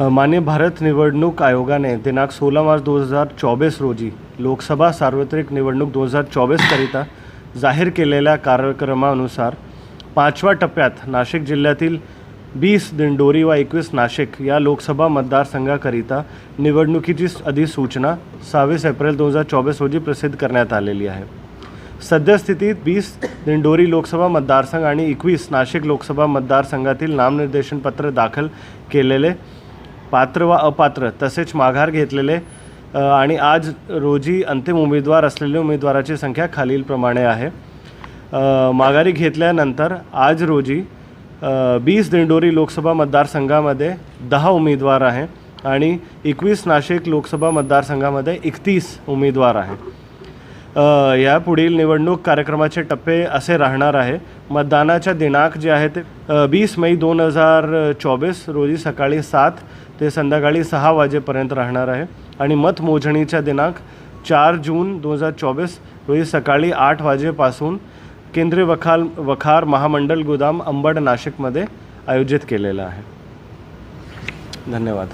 मान्य भारत निवडणूक आयोगाने दिनांक सोळा मार्च दोन हजार चोवीस रोजी लोकसभा सार्वत्रिक निवडणूक दोन हजार चोवीसकरिता जाहीर केलेल्या कार्यक्रमानुसार पाचव्या टप्प्यात नाशिक जिल्ह्यातील वीस दिंडोरी व एकवीस नाशिक या लोकसभा मतदारसंघाकरिता निवडणुकीची अधिसूचना सव्वीस एप्रिल दोन हजार चोवीस रोजी प्रसिद्ध करण्यात आलेली आहे. सद्यस्थितीत वीस दिंडोरी लोकसभा मतदारसंघ आणि एकवीस नाशिक लोकसभा मतदारसंघातील नामनिर्देशन पत्र दाखल केलेले पात्र व अपात्र तसेच माघार घेतलेले आणि आज रोजी अंतिम उमेदवार असलेल्या उमेदवाराची संख्या खालीलप्रमाणे आहे. माघारी घेतल्यानंतर आज रोजी बीस दिंडोरी लोकसभा मतदारसंघामध्ये दहा उमेदवार आहे आणि एकवीस नाशिक लोकसभा मतदारसंघामध्ये एकतीस उमेदवार आहे. यापुढील निवडणूक कार्यक्रमाचे टप्पे असे राहणार आहे. मतदानाच्या दिनांक जे आहे ते वीस मे दोन हजार चोवीस रोजी सकाळी सात ते संध्याकाळी सहा वाजेपर्यंत राहणार आहे. आणि मतमोजणीचा दिनांक चार जून दोन हजार चोवीस रोजी सकाळी आठ वाजेपासून केंद्रीय वखाल वखार महामंडल गोदाम अंबड नाशिकमध्ये आयोजित केलेलं आहे. धन्यवाद.